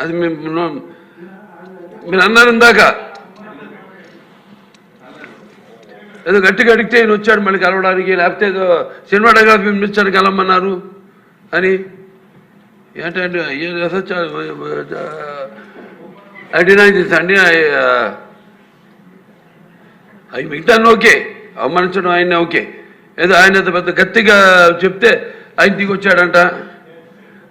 అది మేము మీరు అన్నారు ఇందాక. ఏదో గట్టిగా అడిగితే ఈయన వచ్చాడు మళ్ళీ కలవడానికి లేకపోతే ఏదో సినిమాటోగ్రఫీ మినిస్టర్ కలవమన్నారు అని. ఏంటంటే ఐ డినై దిస్ అండి అవి మిగతాన్ని ఓకే అవమానించడం ఆయన్ని ఓకే. ఏదో ఆయన పెద్ద గట్టిగా చెప్తే ఆయన దిగి వచ్చాడంట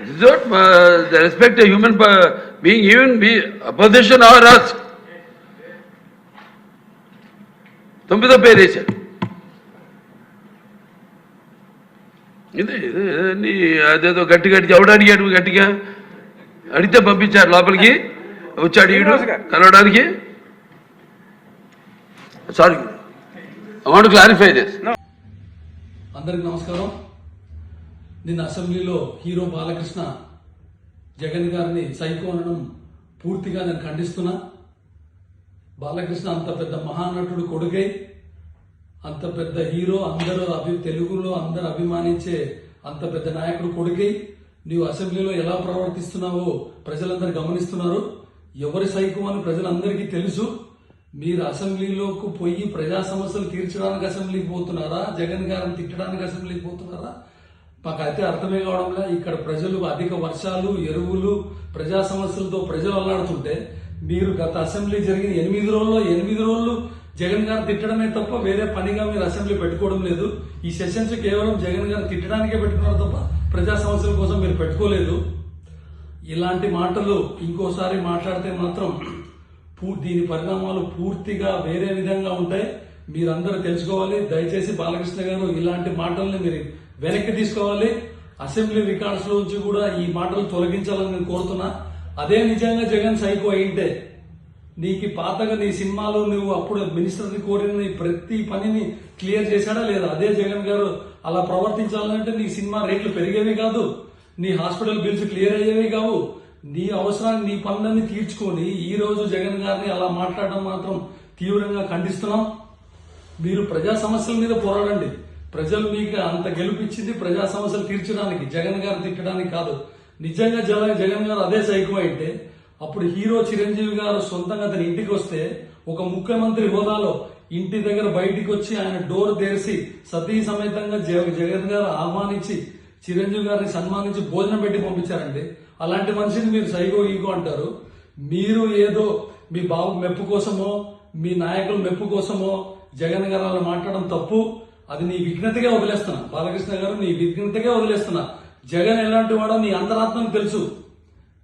అడి వేసిందని the respect human being even be opposition or us తొమ్మిదో పేరు వేశారు. ఇదే ఇదే అదేదో గట్టి గట్టి ఎవడు అడిగాడు గట్టిగా? అడిగితే పంపించారు లోపలికి. వచ్చి అడిగాడు కలవడానికి. Sorry I want clarify this అందరికి నమస్కారం. నిన్న అసెంబ్లీలో హీరో బాలకృష్ణ జగన్ గారిని సైకో అనడం పూర్తిగా నేను ఖండిస్తున్నా. బాలకృష్ణ అంత పెద్ద మహానటుడు కొడుకై అంత పెద్ద హీరో అందరూ అభి తెలుగులో అందరూ అభిమానించే అంత పెద్ద నాయకుడు కొడుకై నీవు అసెంబ్లీలో ఎలా ప్రవర్తిస్తున్నావో ప్రజలందరూ గమనిస్తున్నారు. ఎవరి సైకో అని ప్రజలందరికీ తెలుసు. మీరు అసెంబ్లీలోకి పోయి ప్రజా సమస్యలు తీర్చడానికి అసెంబ్లీకి పోతున్నారా? జగన్ గారిని తిట్టడానికి అసెంబ్లీకి పోతున్నారా? మాకు అయితే అర్థమే కావడంలే ఇక్కడ ప్రజలు అధిక వర్షాలు ఎరువులు ప్రజా సమస్యలతో ప్రజలు అల్లాడుతుంటే మీరు గత అసెంబ్లీ జరిగిన ఎనిమిది రోజుల్లో ఎనిమిది రోజులు జగన్ గారు తిట్టడమే తప్ప వేరే పనిగా మీరు అసెంబ్లీ పెట్టుకోవడం లేదు. ఈ సెషన్స్ కేవలం జగన్ గారు తిట్టడానికే పెట్టుకున్నారు తప్ప ప్రజా సమస్యల కోసం మీరు పెట్టుకోలేదు. ఇలాంటి మాటలు ఇంకోసారి మాట్లాడితే మాత్రం దీని పరిణామాలు పూర్తిగా వేరే విధంగా ఉంటాయి. మీరందరూ తెలుసుకోవాలి. దయచేసి బాలకృష్ణ గారు ఇలాంటి మాటల్ని మీరు వెనక్కి తీసుకోవాలి. అసెంబ్లీ రికార్డ్స్ నుంచి కూడా ఈ మాటలు తొలగించాలని నేను కోరుతున్నా. అదే నిజంగా జగన్ సైకో అయింటే నీకు పాతగా నీ సినిమాలో నువ్వు అప్పుడు మినిస్టర్ని కోరిన నీ ప్రతి పనిని క్లియర్ చేశాడా లేదా? అదే జగన్ గారు అలా ప్రవర్తించాలంటే నీ సినిమా రేట్లు పెరిగేవి కాదు. నీ హాస్పిటల్ బిల్స్ క్లియర్ అయ్యేవి కావు. నీ అవసరాన్ని నీ పనులన్నీ తీర్చుకొని ఈ రోజు జగన్ గారిని అలా మాట్లాడడం మాత్రం తీవ్రంగా ఖండిస్తున్నాం. మీరు ప్రజా సమస్యల మీద పోరాడండి. ప్రజలు మీకు అంత గెలిపించింది ప్రజా సమస్యలు తీర్చడానికి జగన్ గారు తిట్టడానికి కాదు. నిజంగా జగన్ జగన్ గారు అదే సైకో అయితే అప్పుడు హీరో చిరంజీవి గారు సొంతంగా అతని ఇంటికి వస్తే ఒక ముఖ్యమంత్రి హోదాలో ఇంటి దగ్గర బయటికి వచ్చి ఆయన డోర్ తెరిచి సతీ సమేతంగా జగన్ గారు ఆహ్వానించి చిరంజీవి గారిని సన్మానించి భోజనం పెట్టి పంపించారండి. అలాంటి మనిషిని మీరు సైగో ఈగో అంటారు. మీరు ఏదో మీ బాబు మెప్పు కోసమో మీ నాయకుల మెప్పు కోసమో జగన్ గారు అలా మాట్లాడడం తప్పు. అది నీ విఘ్నతగా వదిలేస్తున్నా. బాలకృష్ణ గారు నీ విఘ్నతగా వదిలేస్తున్నా. జగన్ ఎలాంటి వాడో నీ అంతరాత్మకు తెలుసు.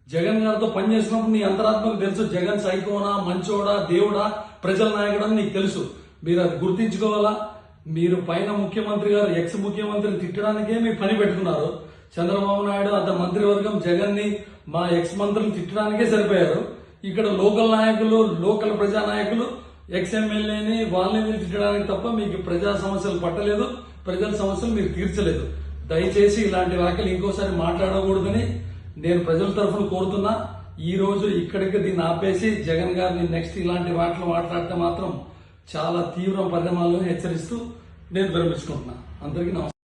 జగన్ గారితో పనిచేసినప్పుడు నీ అంతరాత్మకు తెలుసు. జగన్ సైకోనా మంచోడా దేవుడా ప్రజల నాయకుడు అని నీకు తెలుసు. మీరు అది గుర్తించుకోవాలా? మీరు పైన ముఖ్యమంత్రి గారు ఎక్స్ ముఖ్యమంత్రిని తిట్టడానికే మీ పని పెట్టుకున్నారు. చంద్రబాబు నాయుడు అతని మంత్రివర్గం జగన్ని మా ఎక్స్ మంత్రులు తిట్టడానికే సరిపోయారు. ఇక్కడ లోకల్ నాయకులు లోకల్ ప్రజా నాయకులు ఎక్స్ వాళ్ళని మీరు తప్ప మీకు ప్రజా సమస్యలు పట్టలేదు ప్రజల సమస్యలు మీరు తీర్చలేదు. దయచేసి ఇలాంటి వ్యాఖ్యలు ఇంకోసారి మాట్లాడకూడదని నేను ప్రజల తరఫున కోరుతున్నా. ఈ రోజు ఇక్కడికి దీన్ని ఆపేసి జగన్ గారిని నెక్స్ట్ ఇలాంటి వాటిలో మాట్లాడితే మాత్రం చాలా తీవ్ర పరిణామాలను హెచ్చరిస్తూ నేను విరమించుకుంటున్నా. అందరికీ నమస్కారం.